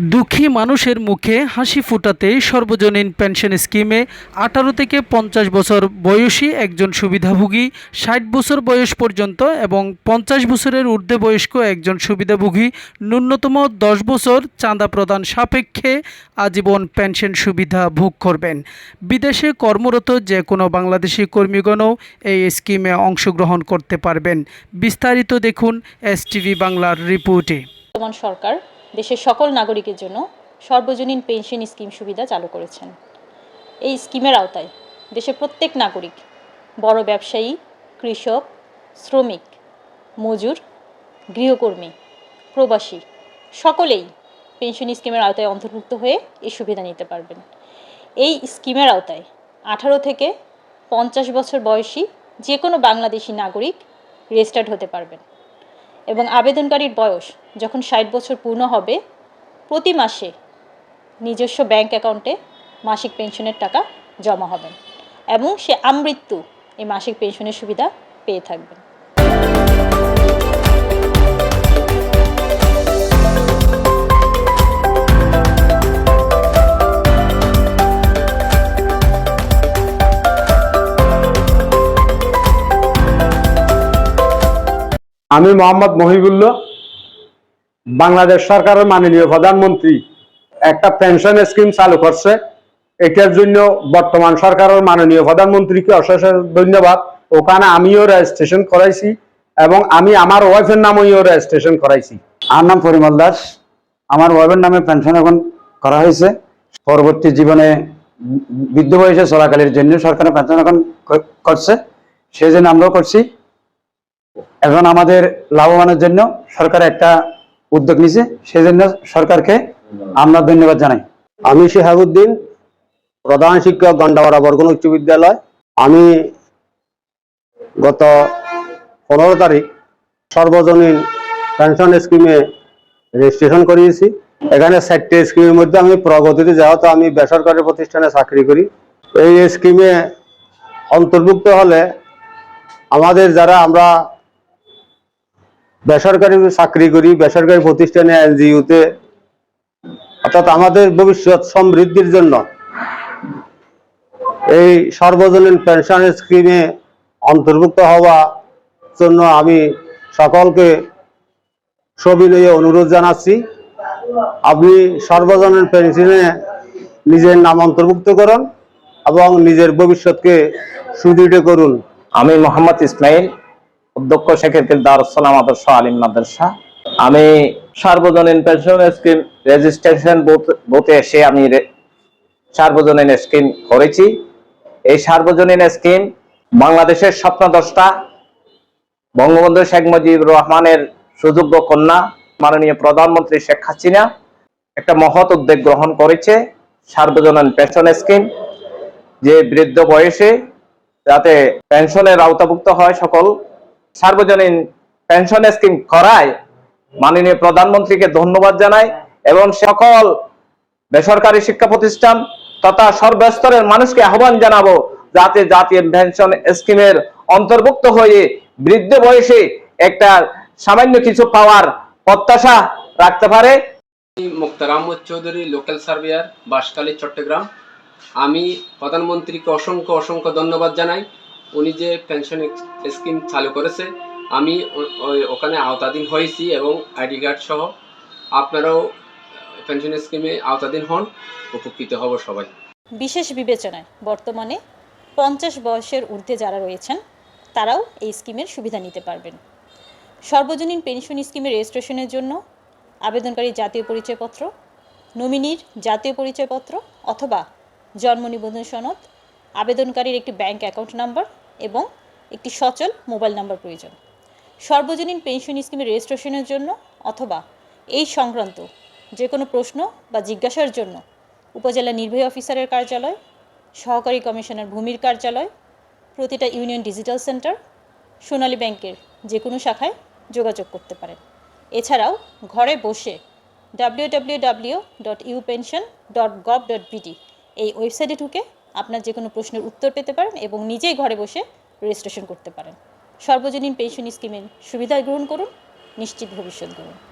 দুঃখী মানুষের মুখে হাসি ফুটাতে সর্বজনীন পেনশন স্কিমে আঠারো থেকে পঞ্চাশ বছর বয়সী একজন সুবিধাভোগী, ষাট বছর বয়স পর্যন্ত এবং পঞ্চাশ বছরের ঊর্ধ্বে বয়স্ক একজন সুবিধাভোগী, ন্যূনতম দশ বছর চাঁদা প্রদান সাপেক্ষে আজীবন পেনশন সুবিধা ভোগ করবেন। বিদেশে কর্মরত যে কোনো বাংলাদেশি কর্মীগণও এই স্কিমে অংশগ্রহণ করতে পারবেন। বিস্তারিত দেখুন এস বাংলার রিপোর্টে। সরকার দেশের সকল নাগরিকের জন্য সর্বজনীন পেনশন স্কিম সুবিধা চালু করেছেন। এই স্কিমের আওতায় দেশের প্রত্যেক নাগরিক, বড় ব্যবসায়ী, কৃষক, শ্রমিক, মজুর, গৃহকর্মী, প্রবাসী, সকলেই পেনশন স্কিমের আওতায় অন্তর্ভুক্ত হয়ে এই সুবিধা নিতে পারবেন। এই স্কিমের আওতায় আঠারো থেকে পঞ্চাশ বছর বয়সী যে কোনো বাংলাদেশি নাগরিক রেজিস্টার্ড হতে পারবেন। এবং আবেদনকারীর বয়স যখন ষাট বছর পূর্ণ হবে, প্রতি মাসে নিজস্ব ব্যাংক অ্যাকাউন্টে মাসিক পেনশনের টাকা জমা হবেন এবং সে আমৃত্যু এই মাসিক পেনশনের সুবিধা পেয়ে থাকবেন। আমি মোহাম্মদ মহিবুল্লাহ, বাংলাদেশ সরকারের মাননীয় প্রধানমন্ত্রী। একটা পেনশন স্কিম চালু করছে। এটার জন্য বর্তমান সরকারের মাননীয় প্রধানমন্ত্রীকে অশেষ ধন্যবাদ। ওখানে আমিও রেজিস্ট্রেশন করাইছি এবং আমি আমার ওয়াইফের নামেও রেজিস্ট্রেশন করাইছি। আমার নাম পরিমল দাস। আমার ওয়াইফের নামে পেনশন এখন করা হয়েছে। পরবর্তী জীবনে বৃদ্ধ বয়সে চলাকালের জন্য সরকারের পেনশন এখন করছে। সেই জন্য আমরাও করছি। এখন আমাদের লাভবানের জন্য সরকার একটা উদ্যোগ নিছে সেই জন্য সরকারকে আমরা ধন্যবাদ জানাই। আমি শিহাবুদ্দিন, প্রধান শিক্ষক গন্ডাপাড়া বরগুন উচ্চ বিদ্যালয়। আমি গত পনেরো তারিখ সর্বজনীন পেনশন স্কিমে রেজিস্ট্রেশন করিয়েছি। এখানে চারটে স্কিমের মধ্যে আমি প্রগতিতে যেহেতু আমি বেসরকারি প্রতিষ্ঠানে চাকরি করি, এই স্কিমে অন্তর্ভুক্ত হলে আমাদের যারা আমরা বেসরকারি চাকরি করি, বেসরকারি প্রতিষ্ঠানে এনজিওতে। অর্থাৎ আমাদের ভবিষ্যৎ সমৃদ্ধির জন্য এই সর্বজনীন পেনশন স্কিমে অন্তর্ভুক্ত হওয়া জন্য আমি সকলকে সবিনয়ে অনুরোধ জানাচ্ছি। আপনি সর্বজনীন পেনশনে নিজের নাম অন্তর্ভুক্ত করুন এবং নিজের ভবিষ্যৎকে সুদৃঢ় করুন। আমি মোহাম্মদ ইসমাইল অধ্যক্ষ শেখের দারুসালাম আদর্শ আলিম মাদ্রাসা। আমি সার্বজনীন পেনশন স্কিম রেজিস্ট্রেশন বুথে এসে আমি সার্বজনীন স্কিম করেছি। এই সার্বজনীন স্কিম বাংলাদেশের স্বপ্নদ্রষ্টা বঙ্গবন্ধু শেখ মুজিবুর রহমানের সুযোগ্য কন্যা, মাননীয় প্রধানমন্ত্রী শেখ হাসিনা একটা মহৎ উদ্যোগ গ্রহণ করেছে, সার্বজনীন পেনশন স্কিম। যে বৃদ্ধ বয়সে যাতে পেনশনের আওতাভুক্ত হয় সকল সার্বজনীন পেনশন স্কিম করায় মাননীয় প্রধানমন্ত্রীকে ধন্যবাদ জানাই এবং সকল বেসরকারি শিক্ষা প্রতিষ্ঠান তথা সর্বস্তরের মানুষকে আহ্বান জানাব যাতে জাতীয় পেনশন স্কিমের অন্তর্ভুক্ত হয়ে বৃদ্ধ বয়সে একটা সামান্য কিছু পাওয়ার প্রত্যাশা রাখতে পারে। Muktar Ahmad Chowdhury, local surveyor, Banshkhali, Chattogram. আমি প্রধানমন্ত্রীকে অসংখ্য অসংখ্য ধন্যবাদ জানাই। উনি যে পেনশন স্কিম চালু করেছে, আমি ওখানে আওতাধীন হয়েছি এবং আইডি কার্ড সহ আপনারাও পেনশন স্কিমে আওতাধীন হন, উপকৃত হব সবাই। বিশেষ বিবেচনায় বর্তমানে পঞ্চাশ বয়সের ঊর্ধ্বে যারা রয়েছেন, তারাও এই স্কিমের সুবিধা নিতে পারবেন। সর্বজনীন পেনশন স্কিমের রেজিস্ট্রেশনের জন্য আবেদনকারী জাতীয় পরিচয়পত্র নমিনির জাতীয় পরিচয়পত্র অথবা জন্ম নিবন্ধন সনদ, আবেদনকারীর একটি ব্যাংক অ্যাকাউন্ট নাম্বার এবং একটি সচল মোবাইল নাম্বার প্রয়োজন। সর্বজনীন পেনশন স্কিমের রেজিস্ট্রেশনের জন্য অথবা এই সংক্রান্ত যে কোনো প্রশ্ন বা জিজ্ঞাসার জন্য উপজেলা নির্বাহী অফিসারের কার্যালয়, সহকারী কমিশনার ভূমির কার্যালয়, প্রতিটা ইউনিয়ন ডিজিটাল সেন্টার, সোনালী ব্যাংকের যে কোনো শাখায় যোগাযোগ করতে পারেন। এছাড়াও ঘরে বসে W W W dot U pension dot gov dot BD এই ওয়েবসাইটে ঢুকে আপনার যে কোনো প্রশ্নের উত্তর পেতে পারেন এবং নিজেই ঘরে বসে রেজিস্ট্রেশন করতে পারেন। সর্বজনীন পেনশন স্কিমের সুবিধা গ্রহণ করুন, নিশ্চিত ভবিষ্যৎ গড়ুন।